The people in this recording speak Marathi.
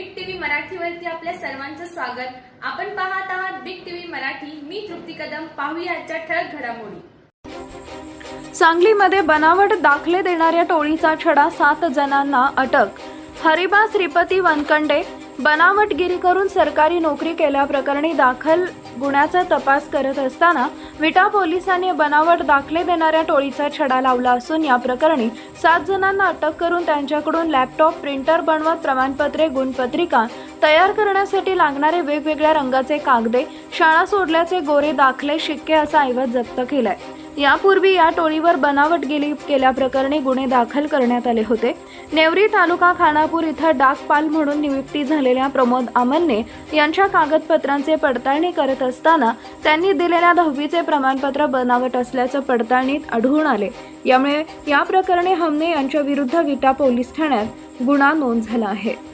बिग टीव्ही मराठीवरती आपल्या सर्वांचं स्वागत. आपण पाहत आहात बिग टीव्ही मराठी. मी तृप्ती कदम. पाहूया आजच्या ठळक घडामोडी. सांगलीमध्ये बनावट दाखले देणाऱ्या टोळीचा छडा सात जणांना अटक. हरिबा श्रीपती वनकंडे बनावटगिरी करून सरकारी नोकरी केल्याप्रकरणी दाखल गुन्ह्याचा तपास करत असताना विटा पोलिसांनी बनावट दाखले देणाऱ्या टोळीचा छडा लावला असून या प्रकरणी सात जणांना अटक करून त्यांच्याकडून लॅपटॉप प्रिंटर बनवत प्रमाणपत्रे गुणपत्रिका तयार करण्यासाठी लागणारे वेगवेगळ्या रंगाचे कागदे शाळा सोडल्याचे गोरे दाखले शिक्के असा ऐवज जप्त केलाय. यापूर्वी या टोळीवर बनावट गेली केल्याप्रकरणी गुन्हे दाखल करण्यात आले होते. नेवरी तालुका खानापूर इथं डाकपाल म्हणून नियुक्ती झालेल्या प्रमोद आमनने यांच्या कागदपत्रांचे पडताळणी करत असताना त्यांनी दिलेल्या दहावीचे प्रमाणपत्र बनावट असल्याचं पडताळणीत आढळून आले. यामुळे या प्रकरणी हमने यांच्या विरुद्ध विटा पोलीस ठाण्यात गुन्हा नोंद झाला आहे.